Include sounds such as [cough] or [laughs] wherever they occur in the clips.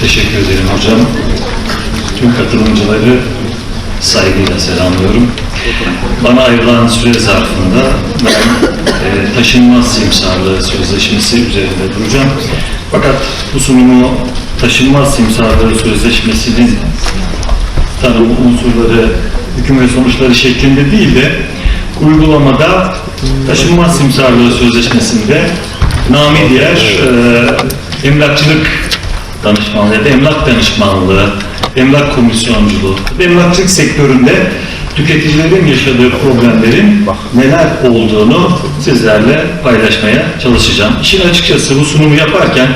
Teşekkür ederim hocam. Tüm katılımcıları saygıyla selamlıyorum. Bana ayrılan süre zarfında ben e, taşınmaz simsarlığı sözleşmesi üzerinde duracağım. Fakat bu sunumu taşınmaz simsarlığı sözleşmesinin tanımı unsurları, hüküm ve sonuçları şeklinde değil de uygulamada taşınmaz simsarlığı sözleşmesinde nami diğer e, emlakçılık danışmanlığı ya da emlak danışmanlığı, emlak komisyonculuğu, emlakçılık sektöründe tüketicilerin yaşadığı problemlerin neler olduğunu sizlerle paylaşmaya çalışacağım. İşin açıkçası bu sunumu yaparken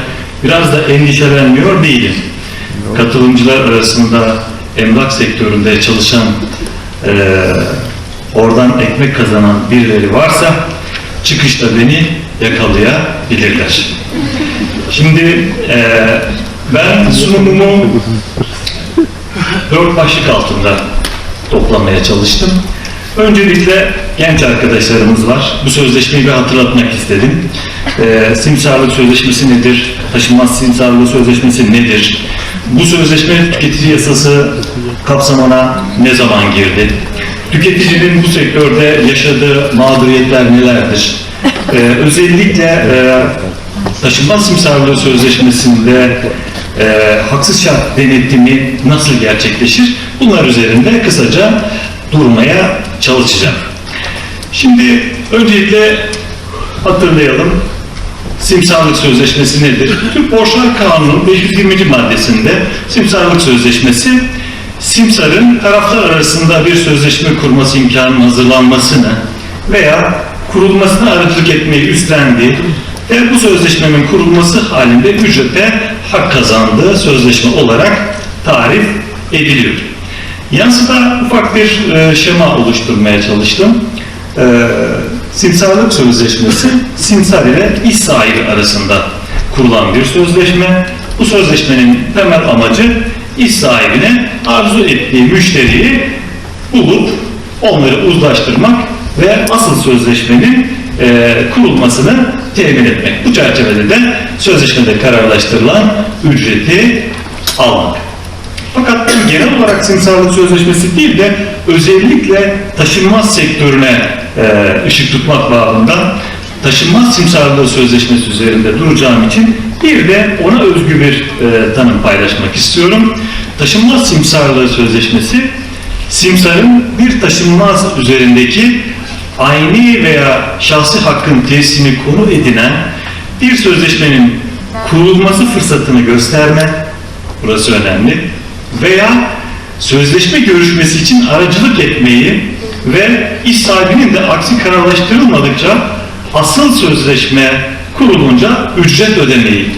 biraz da endişelenmiyor değilim. Katılımcılar arasında emlak sektöründe çalışan, eee, oradan ekmek kazanan birileri varsa çıkışta beni yakalayabilirler. Şimdi eee, ben sunumumu dört başlık altında toplamaya çalıştım. Öncelikle genç arkadaşlarımız var. Bu sözleşmeyi bir hatırlatmak istedim. Ee, simsarlık sözleşmesi nedir? Taşınmaz simsarlığı sözleşmesi nedir? Bu sözleşme tüketici yasası kapsamına ne zaman girdi? Tüketicinin bu sektörde yaşadığı mağduriyetler nelerdir? Ee, özellikle e, taşınmaz simsarlığı sözleşmesinde e, haksız şart denetimi nasıl gerçekleşir? Bunlar üzerinde kısaca durmaya çalışacağım. Şimdi öncelikle hatırlayalım. Simsarlık Sözleşmesi nedir? Türk Borçlar Kanunu 520. maddesinde Simsarlık Sözleşmesi Simsar'ın taraflar arasında bir sözleşme kurması imkanının hazırlanmasını veya kurulmasına aracılık etmeyi üstlendiği ve bu sözleşmenin kurulması halinde ücrete hak kazandığı sözleşme olarak tarif ediliyor. Yansıda ufak bir e, şema oluşturmaya çalıştım. E, simsarlık sözleşmesi, [laughs] simsar ile iş sahibi arasında kurulan bir sözleşme. Bu sözleşmenin temel amacı iş sahibine arzu ettiği müşteriyi bulup onları uzlaştırmak ve asıl sözleşmenin e, kurulmasını temin etmek. Bu çerçevede de sözleşmede kararlaştırılan ücreti almak. Fakat bu genel olarak simsarlık sözleşmesi değil de özellikle taşınmaz sektörüne e, ışık tutmak babından taşınmaz simsarlığı sözleşmesi üzerinde duracağım için bir de ona özgü bir e, tanım paylaşmak istiyorum. Taşınmaz simsarlığı sözleşmesi simsarın bir taşınmaz üzerindeki aynı veya şahsi hakkın tesisini konu edinen bir sözleşmenin kurulması fırsatını gösterme, burası önemli, veya sözleşme görüşmesi için aracılık etmeyi ve iş sahibinin de aksi kararlaştırılmadıkça asıl sözleşme kurulunca ücret ödemeyi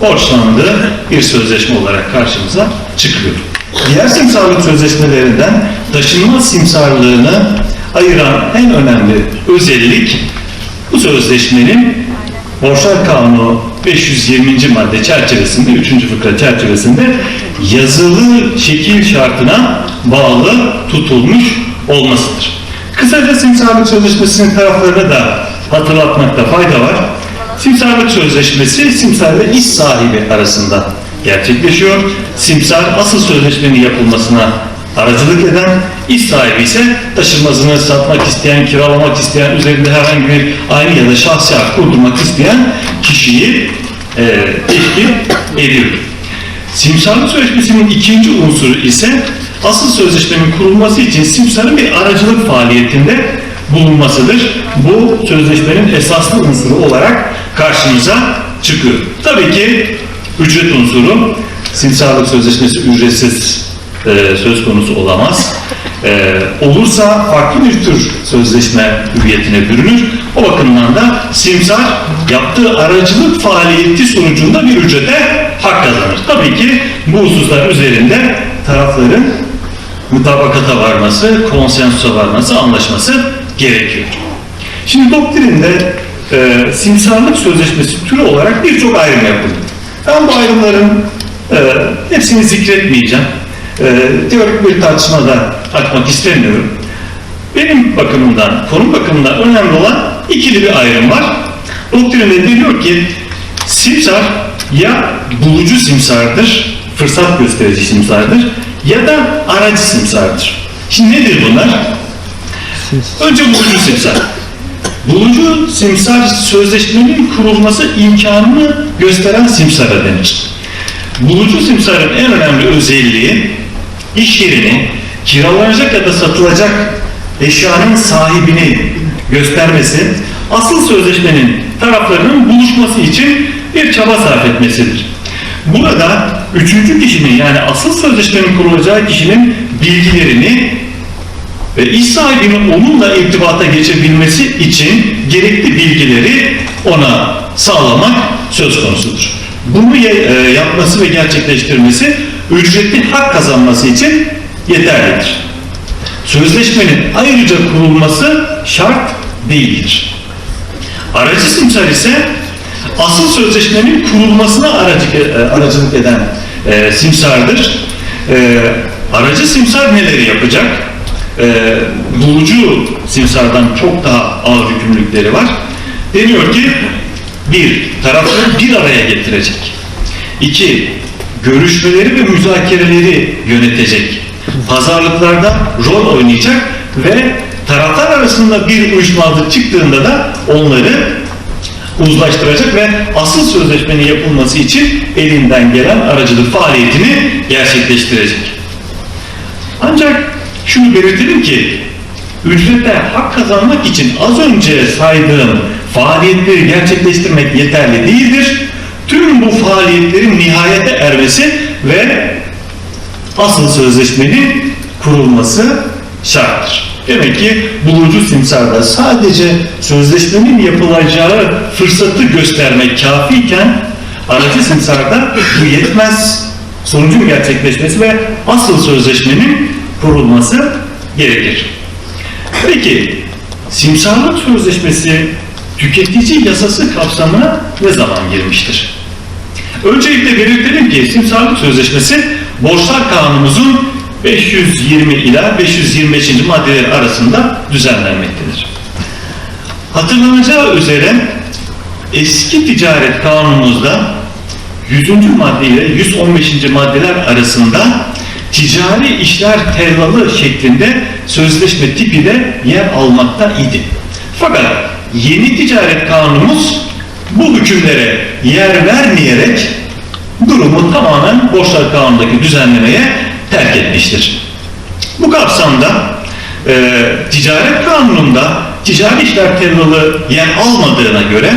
borçlandığı bir sözleşme olarak karşımıza çıkıyor. Diğer simsarlık sözleşmelerinden taşınmaz simsarlığını ayıran en önemli özellik bu sözleşmenin Borçlar Kanunu 520. madde çerçevesinde, 3. fıkra çerçevesinde yazılı şekil şartına bağlı tutulmuş olmasıdır. Kısaca simsarlık sözleşmesinin taraflarını da hatırlatmakta fayda var. Simsarlık sözleşmesi simsar ve iş sahibi arasında gerçekleşiyor. Simsar asıl sözleşmenin yapılmasına aracılık eden, iş sahibi ise taşınmazını satmak isteyen, kiralamak isteyen, üzerinde herhangi bir aynı ya da şahsi hak kurdurmak isteyen kişiyi e, teşkil ediyor. Simsarlık sözleşmesinin ikinci unsuru ise asıl sözleşmenin kurulması için simsarın bir aracılık faaliyetinde bulunmasıdır. Bu sözleşmenin esaslı unsuru olarak karşımıza çıkıyor. Tabii ki ücret unsuru simsarlık sözleşmesi ücretsiz e, söz konusu olamaz. E, olursa farklı bir tür sözleşme hüviyetine bürünür. O bakımdan da simsar yaptığı aracılık faaliyeti sonucunda bir ücrete hak kazanır. Tabii ki bu hususlar üzerinde tarafların mutabakata varması, konsensusa varması, anlaşması gerekiyor. Şimdi doktrinde e, simsarlık sözleşmesi türü olarak birçok ayrım yapıldı. Ben bu ayrımların e, hepsini zikretmeyeceğim. E, teorik bir tartışmada açmak istemiyorum. Benim bakımımdan, konum bakımından önemli olan ikili bir ayrım var. Doktrinde deniyor ki simsar ya bulucu simsardır fırsat gösterici simsardır ya da aracı simsardır. Şimdi nedir bunlar? Önce bulucu simsar. Bulucu simsar sözleşmenin kurulması imkanını gösteren simsara denir. Bulucu simsarın en önemli özelliği iş yerini kiralanacak ya da satılacak eşyanın sahibini göstermesi, asıl sözleşmenin taraflarının buluşması için bir çaba sarf etmesidir. Burada üçüncü kişinin yani asıl sözleşmenin kurulacağı kişinin bilgilerini ve iş sahibinin onunla irtibata geçebilmesi için gerekli bilgileri ona sağlamak söz konusudur. Bunu e, yapması ve gerçekleştirmesi ücretli hak kazanması için yeterlidir. Sözleşmenin ayrıca kurulması şart değildir. Aracı simsar ise asıl sözleşmenin kurulmasına aracılık, e, aracılık eden e, simsardır. E, aracı simsar neleri yapacak? E, bulucu simsardan çok daha ağır yükümlülükleri var. Deniyor ki bir, tarafları bir araya getirecek. İki, görüşmeleri ve müzakereleri yönetecek. Pazarlıklarda rol oynayacak ve taraflar arasında bir uyuşmazlık çıktığında da onları uzlaştıracak ve asıl sözleşmenin yapılması için elinden gelen aracılık faaliyetini gerçekleştirecek. Ancak şunu belirtelim ki ücrete hak kazanmak için az önce saydığım faaliyetleri gerçekleştirmek yeterli değildir. Tüm bu faaliyetlerin nihayete ermesi ve asıl sözleşmenin kurulması şarttır. Demek ki bulucu simsarda sadece sözleşmenin yapılacağı fırsatı göstermek kafiyken aracı simsarda bu yetmez. Sonucun gerçekleşmesi ve asıl sözleşmenin kurulması gerekir. Peki simsarlık sözleşmesi tüketici yasası kapsamına ne zaman girmiştir? Öncelikle belirtelim ki simsarlık sözleşmesi borçlar kanunumuzun 520 ila 525. maddeler arasında düzenlenmektedir. Hatırlanacağı üzere eski ticaret kanunumuzda 100. madde ile 115. maddeler arasında ticari işler tellalı şeklinde sözleşme tipi de yer almakta idi. Fakat yeni ticaret kanunumuz bu hükümlere yer vermeyerek durumu tamamen borçlar kanunundaki düzenlemeye terk etmiştir. Bu kapsamda e, ticaret kanununda ticari işler tellalı yer almadığına göre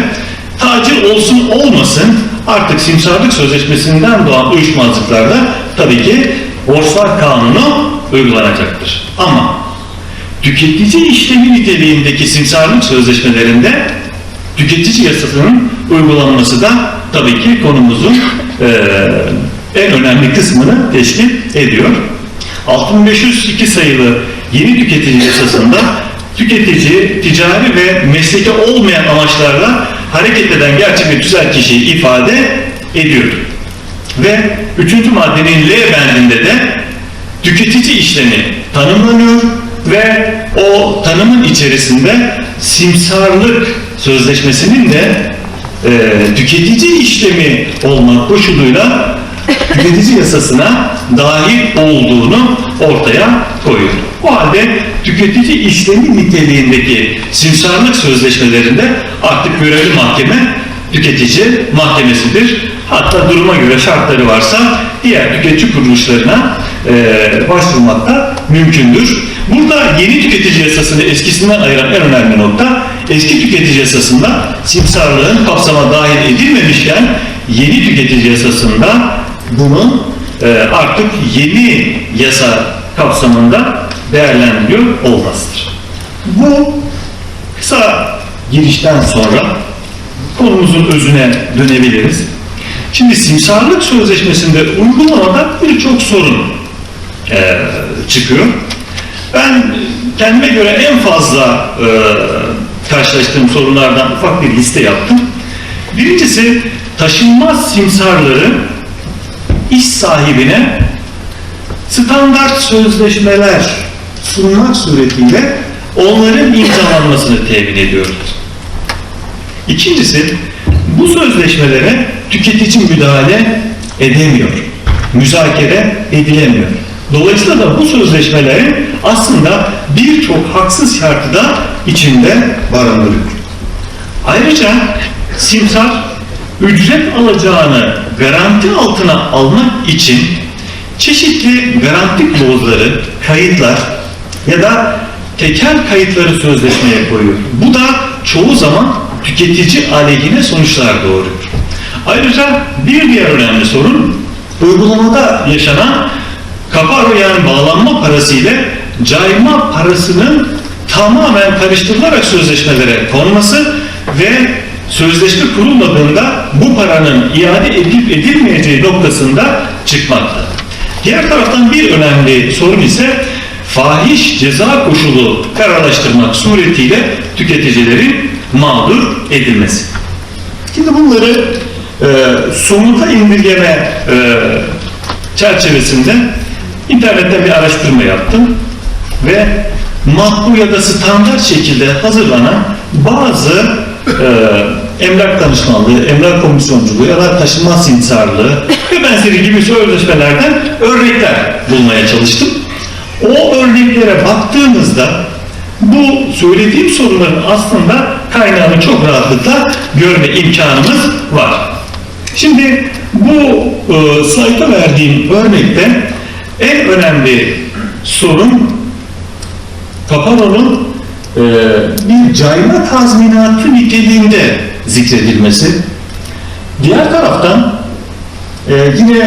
tacir olsun olmasın artık simsarlık sözleşmesinden doğan uyuşmazlıklarda tabii ki borçlar kanunu uygulanacaktır. Ama tüketici işlemi niteliğindeki simsarlık sözleşmelerinde tüketici yasasının uygulanması da tabii ki konumuzun e, en önemli kısmını teşkil ediyor. 6502 sayılı yeni tüketici yasasında tüketici, ticari ve mesleki olmayan amaçlarla hareket eden gerçek ve tüzel kişiyi ifade ediyor. Ve üçüncü maddenin L bendinde de tüketici işlemi tanımlanıyor ve o tanımın içerisinde simsarlık sözleşmesinin de e, tüketici işlemi olmak koşuluyla [laughs] tüketici yasasına dahil olduğunu ortaya koyuyor. O halde tüketici işlemi niteliğindeki simsarlık sözleşmelerinde artık görevli mahkeme tüketici mahkemesidir. Hatta duruma göre şartları varsa diğer tüketici kuruluşlarına e, başvurmak da mümkündür. Burada yeni tüketici yasasını eskisinden ayıran en önemli nokta eski tüketici yasasında simsarlığın kapsama dahil edilmemişken yeni tüketici yasasında bunun e, artık yeni yasa kapsamında değerlendiriyor olmasıdır. Bu kısa girişten sonra konumuzun özüne dönebiliriz. Şimdi simsarlık sözleşmesinde uygulamada birçok sorun e, çıkıyor. Ben kendime göre en fazla e, karşılaştığım sorunlardan ufak bir liste yaptım. Birincisi taşınmaz simsarları iş sahibine standart sözleşmeler sunmak suretiyle onların imzalanmasını temin ediyoruz. İkincisi bu sözleşmelere tüketici müdahale edemiyor. müzakere edilemiyor. Dolayısıyla da bu sözleşmelerin aslında birçok haksız şartı da içinde barındırıyor. Ayrıca simsar ücret alacağını garanti altına almak için çeşitli garanti klozları, kayıtlar ya da tekel kayıtları sözleşmeye koyuyor. Bu da çoğu zaman tüketici aleyhine sonuçlar doğuruyor. Ayrıca bir diğer önemli sorun uygulamada yaşanan kaparo yani bağlanma parası ile cayma parasının tamamen karıştırılarak sözleşmelere konması ve sözleşme kurulmadığında bu paranın iade edilip edilmeyeceği noktasında çıkmakta. Diğer taraftan bir önemli sorun ise fahiş ceza koşulu kararlaştırmak suretiyle tüketicilerin mağdur edilmesi. Şimdi bunları e, somuta indirgeme e, çerçevesinde internetten bir araştırma yaptım ve makbul ya da standart şekilde hazırlanan bazı e, emlak danışmanlığı, emlak komisyonculuğu ya da taşınma simsarlığı ve benzeri gibi sözleşmelerden örnekler bulmaya çalıştım. O örneklere baktığımızda bu söylediğim sorunların aslında kaynağını çok rahatlıkla görme imkanımız var. Şimdi bu e, slayta verdiğim örnekte en önemli sorun Kaparo'nun e, bir cayma tazminatı niteliğinde zikredilmesi. Diğer taraftan e, yine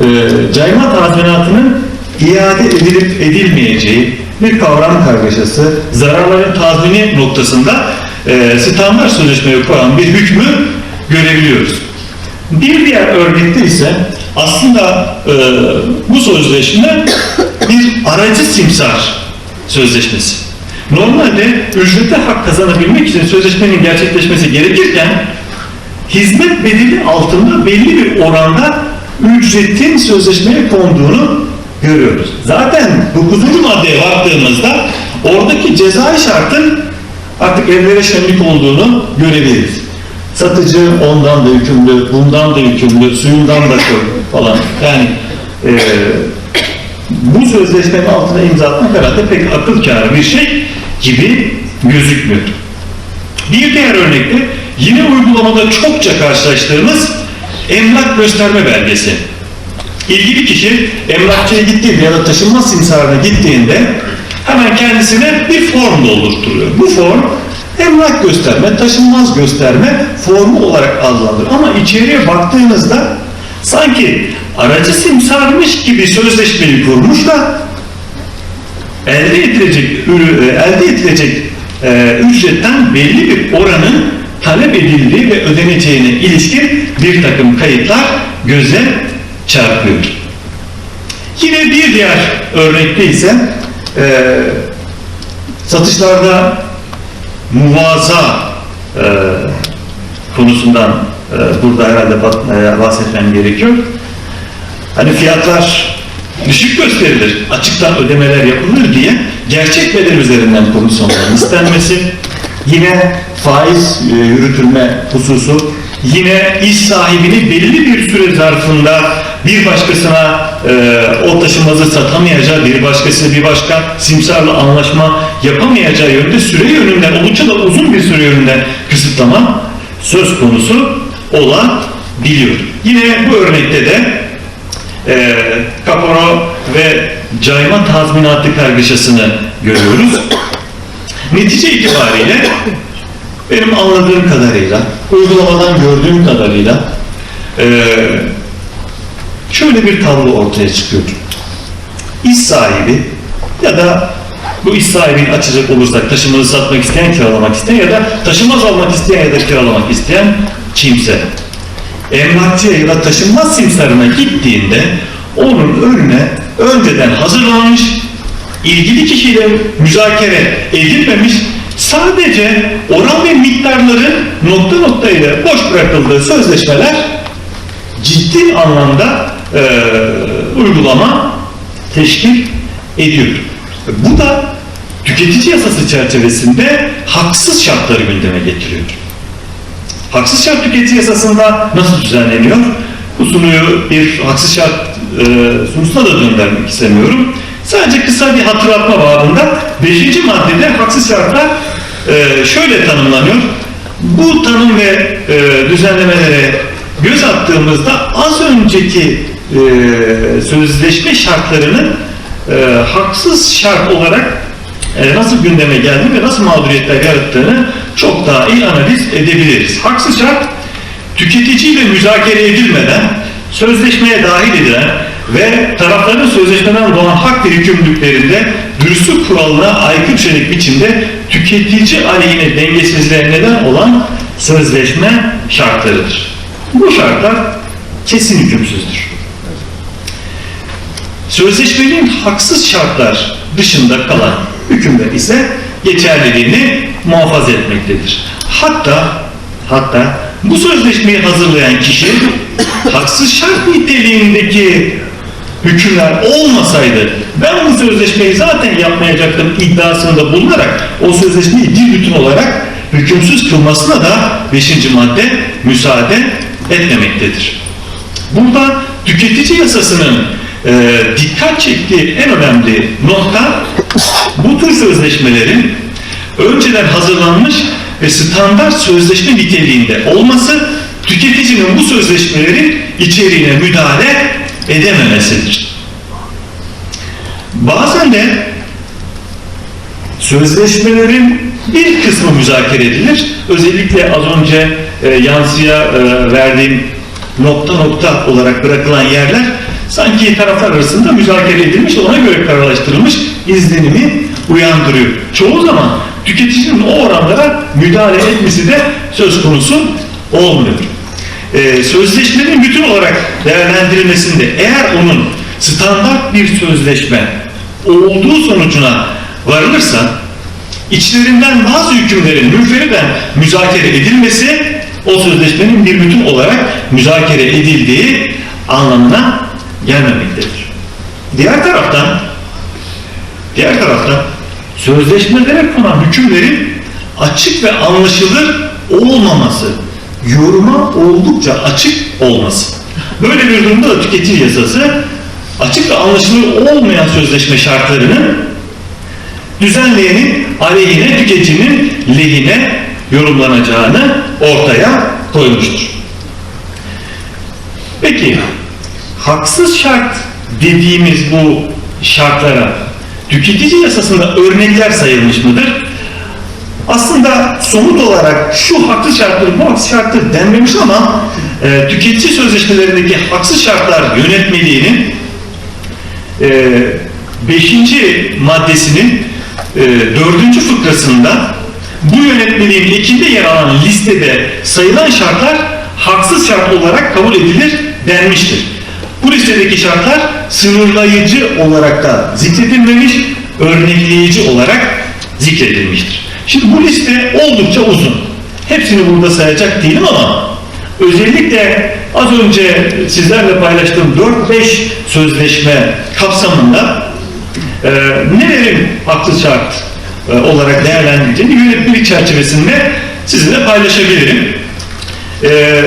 e, cayma tazminatının iade edilip edilmeyeceği bir kavram kargaşası, zararların tazmini noktasında e, standart sözleşmeye koyan bir hükmü görebiliyoruz. Bir diğer örnekte ise aslında e, bu sözleşme bir aracı simsar sözleşmesi. Normalde ücrete hak kazanabilmek için sözleşmenin gerçekleşmesi gerekirken hizmet bedeli altında belli bir oranda ücretin sözleşmeye konduğunu görüyoruz. Zaten 9. maddeye baktığımızda oradaki cezai şartın artık evlere şenlik olduğunu görebiliriz. Satıcı ondan da yükümlü, bundan da yükümlü, suyundan da çok falan. Yani e, bu sözleşmenin altına imza atmak herhalde pek akıl kârı bir şey gibi gözükmüyor. Bir diğer örnekte yine uygulamada çokça karşılaştığımız emlak gösterme belgesi. İlgili kişi emlakçıya gittiğinde ya da taşınmaz simsarına gittiğinde hemen kendisine bir form doldurturuyor. Bu form emlak gösterme, taşınmaz gösterme formu olarak adlandırılır. Ama içeriye baktığınızda sanki aracı simsarmış gibi sözleşmeyi kurmuş da elde edilecek e, elde edilecek e, ücretten belli bir oranın talep edildiği ve ödeneceğine ilişkin bir takım kayıtlar göze çarpıyor. Yine bir diğer örnekte ise e, satışlarda muvaza e, konusundan e, burada herhalde e, bahsetmem gerekiyor. Hani fiyatlar düşük gösterilir, açıktan ödemeler yapılır diye gerçek bedel üzerinden komisyonların istenmesi, yine faiz e, yürütülme hususu, yine iş sahibini belli bir süre zarfında bir başkasına e, o taşınmazı satamayacağı, bir başkası bir başka simsarla anlaşma yapamayacağı yönde süre yönünden, oldukça da uzun bir süre yönünden kısıtlama söz konusu olabiliyor. Yine bu örnekte de e, kaporo ve cayma tazminatı kargaşasını görüyoruz. Netice itibariyle benim anladığım kadarıyla, uygulamadan gördüğüm kadarıyla e, şöyle bir tablo ortaya çıkıyor. İş sahibi ya da bu iş sahibini açacak olursak taşımazı satmak isteyen, kiralamak isteyen ya da taşımaz almak isteyen ya da kiralamak isteyen kimse emlakçıya ya da taşınmaz simsarına gittiğinde onun önüne önceden hazırlanmış, ilgili kişiyle müzakere edilmemiş, sadece oran ve miktarların nokta nokta ile boş bırakıldığı sözleşmeler ciddi anlamda e, uygulama teşkil ediyor. Bu da tüketici yasası çerçevesinde haksız şartları gündeme getiriyor. Haksız şart tüketici yasasında nasıl düzenleniyor? Bu sunuyu bir haksız şart e, sunusuna da döndürmek istemiyorum. Sadece kısa bir hatırlatma babında 5. maddede haksız şartlar e, şöyle tanımlanıyor. Bu tanım ve e, düzenlemelere göz attığımızda az önceki e, sözleşme şartlarının haksız şart olarak nasıl gündeme geldi ve nasıl mağduriyetler yarattığını çok daha iyi analiz edebiliriz. Haksız şart tüketiciyle müzakere edilmeden sözleşmeye dahil edilen ve tarafların sözleşmeden doğan hak ve yükümlülüklerinde dürüstlük kuralına aykırı içerik biçimde tüketici aleyhine dengesizliğe neden olan sözleşme şartlarıdır. Bu şartlar kesin hükümsüzdür. Sözleşmenin haksız şartlar dışında kalan hükümler ise geçerliliğini muhafaza etmektedir. Hatta hatta bu sözleşmeyi hazırlayan kişi haksız şart niteliğindeki hükümler olmasaydı ben bu sözleşmeyi zaten yapmayacaktım iddiasında bulunarak o sözleşmeyi bir bütün olarak hükümsüz kılmasına da 5. madde müsaade etmemektedir. Burada tüketici yasasının e, dikkat çektiği en önemli nokta bu tür sözleşmelerin önceden hazırlanmış ve standart sözleşme niteliğinde olması tüketicinin bu sözleşmelerin içeriğine müdahale edememesidir. Bazen de sözleşmelerin bir kısmı müzakere edilir. Özellikle az önce e, yansıya e, verdiğim nokta nokta olarak bırakılan yerler sanki taraflar arasında müzakere edilmiş, ona göre kararlaştırılmış izlenimi uyandırıyor. Çoğu zaman tüketicinin o oranlara müdahale etmesi de söz konusu olmuyor. Ee, sözleşmenin bütün olarak değerlendirilmesinde eğer onun standart bir sözleşme olduğu sonucuna varılırsa içlerinden bazı hükümlerin münferiden müzakere edilmesi o sözleşmenin bir bütün olarak müzakere edildiği anlamına gelmemektedir. Diğer taraftan diğer taraftan sözleşmelere konan hükümlerin açık ve anlaşılır olmaması, yoruma oldukça açık olması. Böyle bir durumda da tüketici yasası açık ve anlaşılır olmayan sözleşme şartlarının düzenleyenin aleyhine tüketicinin lehine yorumlanacağını ortaya koymuştur. Peki haksız şart dediğimiz bu şartlara tüketici yasasında örnekler sayılmış mıdır? Aslında somut olarak şu haksız şarttır, bu haksız şarttır denmemiş ama e, tüketici sözleşmelerindeki haksız şartlar yönetmeliğinin 5. maddesinin e, 4. fıkrasında bu yönetmeliğin ekinde yer alan listede sayılan şartlar haksız şart olarak kabul edilir denmiştir. Bu listedeki şartlar sınırlayıcı olarak da zikredilmemiş, örnekleyici olarak zikredilmiştir. Şimdi bu liste oldukça uzun. Hepsini burada sayacak değilim ama özellikle az önce sizlerle paylaştığım 4-5 sözleşme kapsamında e, nelerin haksız şart e, olarak değerlendirildiğini yönetmelik çerçevesinde sizinle paylaşabilirim. E,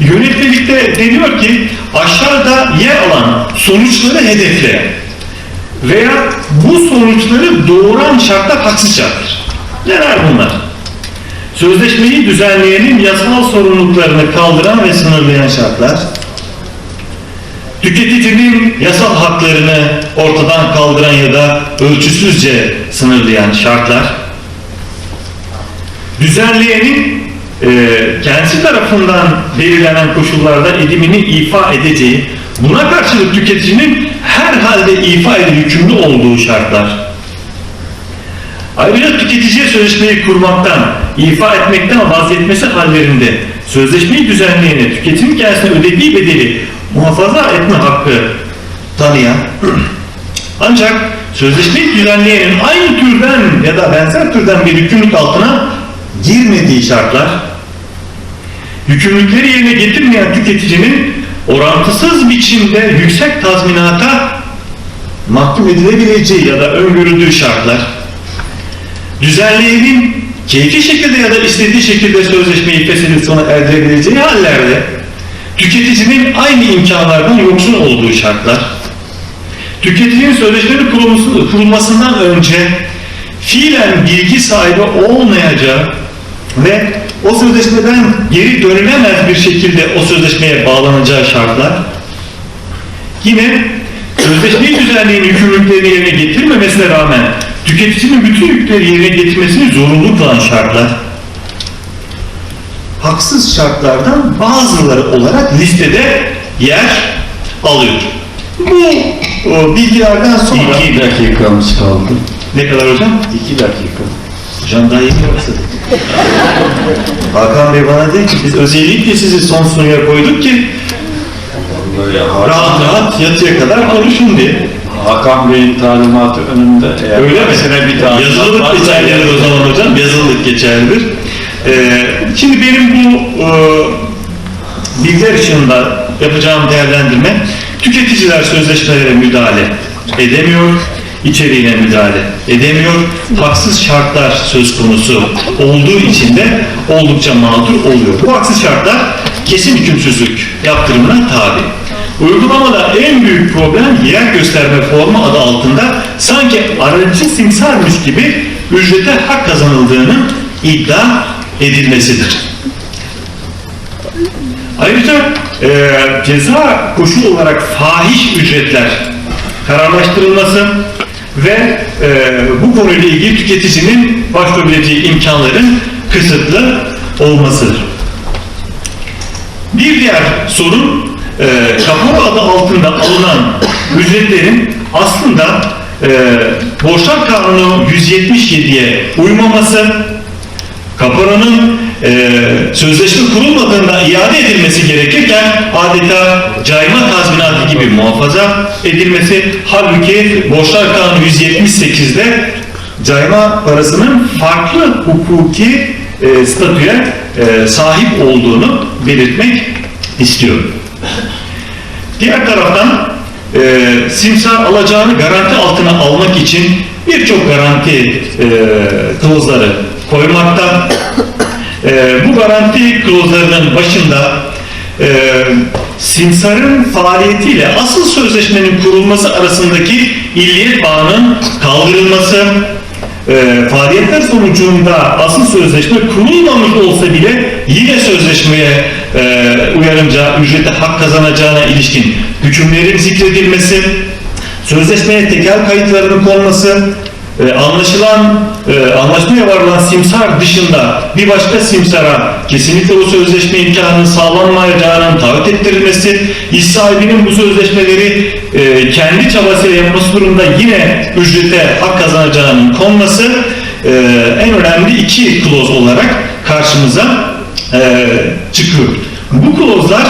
yönetmelikte deniyor ki aşağıda yer alan sonuçları hedefleyen veya bu sonuçları doğuran şartlar haksız şarttır. Neler bunlar? Sözleşmeyi düzenleyenin yasal sorumluluklarını kaldıran ve sınırlayan şartlar, tüketicinin yasal haklarını ortadan kaldıran ya da ölçüsüzce sınırlayan şartlar, düzenleyenin e, kendisi tarafından belirlenen koşullarda edimini ifa edeceği, buna karşılık tüketicinin her halde ifa ile yükümlü olduğu şartlar, Ayrıca tüketiciye sözleşmeyi kurmaktan, ifa etmekten vazgeçmesi hallerinde sözleşmeyi düzenleyene tüketimin kendisine ödediği bedeli muhafaza etme hakkı tanıyan [clears throat] ancak sözleşmeyi düzenleyenin aynı türden ya da benzer türden bir yükümlülük altına girmediği şartlar yükümlülükleri yerine getirmeyen tüketicinin orantısız biçimde yüksek tazminata mahkum edilebileceği ya da öngörüldüğü şartlar düzenleyenin keyfi şekilde ya da istediği şekilde sözleşmeyi feshedip sona erdirebileceği hallerde tüketicinin aynı imkanlardan yoksun olduğu şartlar, tüketicinin sözleşmenin kurulması- kurulmasından önce fiilen bilgi sahibi olmayacağı ve o sözleşmeden geri dönülemez bir şekilde o sözleşmeye bağlanacağı şartlar, yine sözleşmeyi düzenleyen yükümlülüklerini yerine getirmemesine rağmen tüketicinin bütün yükleri yerine getirmesini zorunlu kılan şartlar, haksız şartlardan bazıları olarak listede yer alıyor. Bu o, bilgilerden sonra... İki dakikamız kaldı. Ne kadar hocam? İki dakika. Hocam daha yeni başladık. Hakan Bey bana dedi ki biz özellikle sizi son sunuya koyduk ki Böyle rahat rahat yatıya kadar konuşun diye. Hakan Bey'in talimatı önünde. Eğer Öyle mi? bir talimat Yazılılık varsa- geçerlidir o zaman hocam. Yazılılık geçerlidir. Ee, şimdi benim bu e, bilgiler ışığında yapacağım değerlendirme tüketiciler sözleşmelere müdahale edemiyor, içeriğine müdahale edemiyor. Haksız şartlar söz konusu olduğu için de oldukça mağdur oluyor. Bu haksız şartlar kesin hükümsüzlük yaptırımına tabi. Uygulamada en büyük problem yer gösterme formu adı altında sanki aracı simsarmış gibi ücrete hak kazanıldığının iddia edilmesidir. Ayrıca e, ceza koşulu olarak fahiş ücretler kararlaştırılması ve e, bu konuyla ilgili tüketicinin başvurabileceği imkanların kısıtlı olmasıdır. Bir diğer sorun e, kapora adı altında alınan ücretlerin aslında e, Borçlar Kanunu 177'ye uymaması, kaparanın e, sözleşme kurulmadığında iade edilmesi gerekirken adeta cayma tazminatı gibi muhafaza edilmesi halbuki Borçlar Kanunu 178'de cayma parasının farklı hukuki e, statüye e, sahip olduğunu belirtmek istiyorum. Diğer taraftan e, simsar alacağını garanti altına almak için birçok garanti e, klozları koymakta. E, bu garanti klozlarının başında e, simsarın faaliyetiyle asıl sözleşmenin kurulması arasındaki illiyet bağının kaldırılması, e, faaliyetler sonucunda asıl sözleşme kurulmamış olsa bile yine sözleşmeye e, uyarınca ücrete hak kazanacağına ilişkin hükümlerin zikredilmesi, sözleşmeye tekel kayıtlarının konması, e, anlaşılan, e, anlaşmaya varılan simsar dışında bir başka simsara kesinlikle o sözleşme imkanının sağlanmayacağının taahhüt ettirilmesi, iş sahibinin bu sözleşmeleri e, kendi çabasıyla yapması durumunda yine ücrete hak kazanacağının konması e, en önemli iki kloz olarak karşımıza e, çıkıyor. Bu klozlar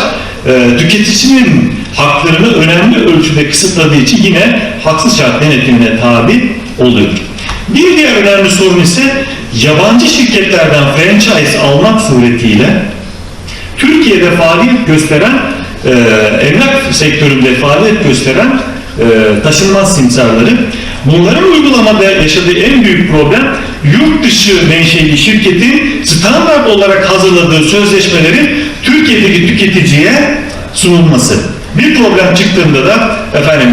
e, tüketicinin haklarını önemli ölçüde kısıtladığı için yine haksız şart denetimine tabi oluyor. Bir diğer önemli sorun ise yabancı şirketlerden franchise almak suretiyle Türkiye'de faaliyet gösteren e, emlak sektöründe faaliyet gösteren e, taşınmaz simsarları bunların uygulamada yaşadığı en büyük problem yurt dışı menşeli şirketin standart olarak hazırladığı sözleşmelerin Türkiye'deki tüketiciye sunulması. Bir problem çıktığında da efendim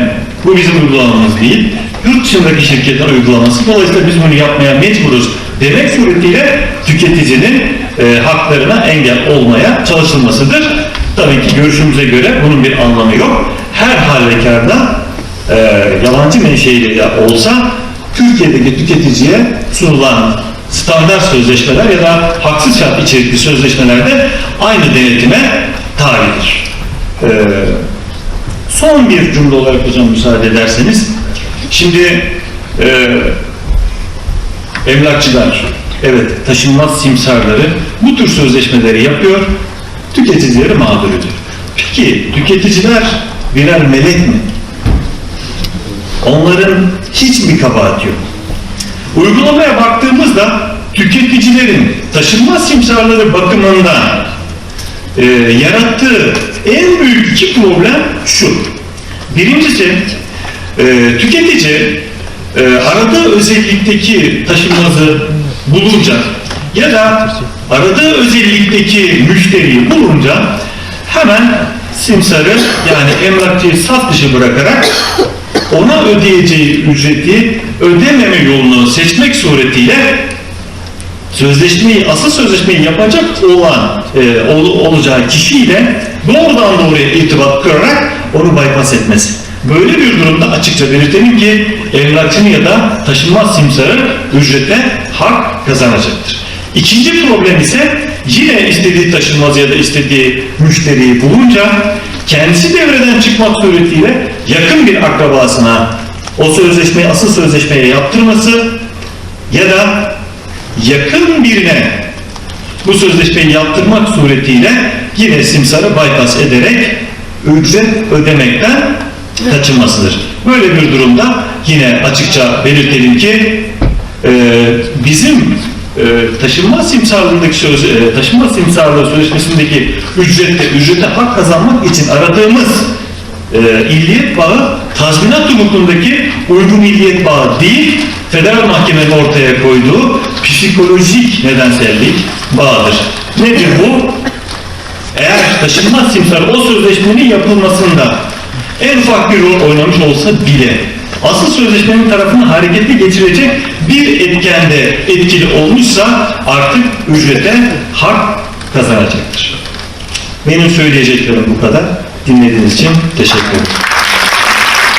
bu bizim uygulamamız değil, yurt dışındaki şirketin uygulaması. Dolayısıyla biz bunu yapmaya mecburuz demek suretiyle tüketicinin e, haklarına engel olmaya çalışılmasıdır. Tabii ki görüşümüze göre bunun bir anlamı yok. Her halükarda e, yabancı menşeli de olsa Türkiye'deki tüketiciye sunulan standart sözleşmeler ya da haksız şart içerikli sözleşmelerde aynı denetime tabidir. E, son bir cümle olarak hocam müsaade ederseniz şimdi e, emlakçılar, evet taşınmaz simsarları bu tür sözleşmeleri yapıyor, tüketicileri mağdur ediyor. Peki tüketiciler birer melek mi? Onların hiç mi kabahati yok? Uygulamaya baktığımızda tüketicilerin taşınmaz simsarları bakımından e, yarattığı en büyük iki problem şu. Birincisi e, tüketici e, aradığı özellikteki taşınmazı bulunca ya da aradığı özellikteki müşteriyi bulunca hemen simsarı yani emlakçıyı saf dışı bırakarak ona ödeyeceği ücreti ödememe yolunu seçmek suretiyle sözleşmeyi, asıl sözleşmeyi yapacak olan e, ol- olacağı kişiyle doğrudan doğruya irtibat kurarak onu bypass etmesi. Böyle bir durumda açıkça belirtelim ki emlakçının ya da taşınmaz simsarı ücrete hak kazanacaktır. İkinci problem ise yine istediği taşınmaz ya da istediği müşteriyi bulunca kendisi devreden çıkmak suretiyle yakın bir akrabasına o sözleşmeyi asıl sözleşmeye yaptırması ya da yakın birine bu sözleşmeyi yaptırmak suretiyle yine simsarı bypass ederek ücret ödemekten kaçınmasıdır. Böyle bir durumda yine açıkça belirtelim ki e, bizim e, taşınma simsarlığındaki söz, e, taşınma simsarlığı sözleşmesindeki ücrette, ücrete hak kazanmak için aradığımız e, illiyet bağı tazminat hukukundaki uygun illiyet bağı değil, federal mahkemenin ortaya koyduğu psikolojik nedensellik bağıdır. Nedir bu? Eğer taşınmaz simsar o sözleşmenin yapılmasında en ufak bir rol oynamış olsa bile asıl sözleşmenin tarafını harekete geçirecek bir etkende etkili olmuşsa artık ücrete hak kazanacaktır. Benim söyleyeceklerim bu kadar. Dinlediğiniz için teşekkür ederim.